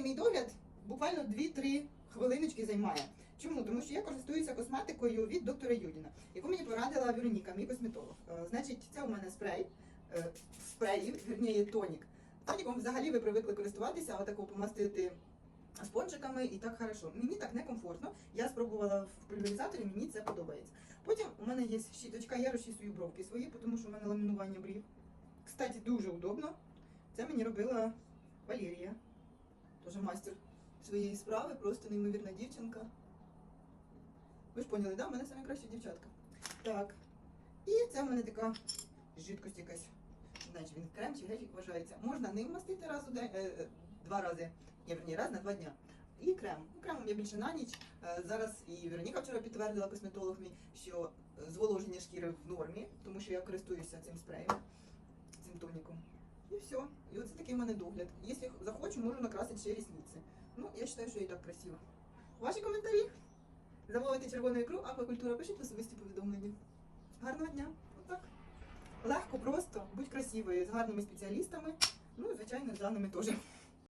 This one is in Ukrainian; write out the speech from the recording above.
Повний мій догляд буквально 2-3 хвилиночки займає. Чому? Тому що я користуюся косметикою від доктора Юдіна, яку мені порадила Вероніка, мій косметолог. Е, Значить, це у мене спрей, е, спрей, вірніше тонік. Тоніком взагалі ви привикли користуватися, отаку помастити спонжиками і так хорошо. Мені так некомфортно. Я спробувала в пульверизаторі, мені це подобається. Потім у мене є щіточка, я розчісую бровки свої, тому що в мене ламінування брів. Кстати, дуже удобно. Це мені робила Валерія. Теж мастер своєї справи, просто неймовірна дівчинка. Ви ж поняли, да? У мене найкраща дівчатка. Так. І це в мене така жидкость якась. Значить, він крем чи гельчик вважається. Можна ним мастити раз у день, е, два рази, ні, верні, раз на два дня. І крем. Ну, кремом я більше на ніч. Е, Зараз і Вероніка вчора підтвердила косметолог мій, що е, зволоження шкіри в нормі, тому що я користуюся цим спреєм, цим тоніком. І все. І оце такий в мене догляд. Якщо захочу, можу накрасити ще рісниці. Ну, я вважаю, що і так красиво. Ваші коментарі? Замовити червону ікру, аквакультура, пишіть в особисті повідомлення. Гарного дня! Отак. Легко, просто, будь красивою, з гарними спеціалістами. Ну звичайно, з даними теж.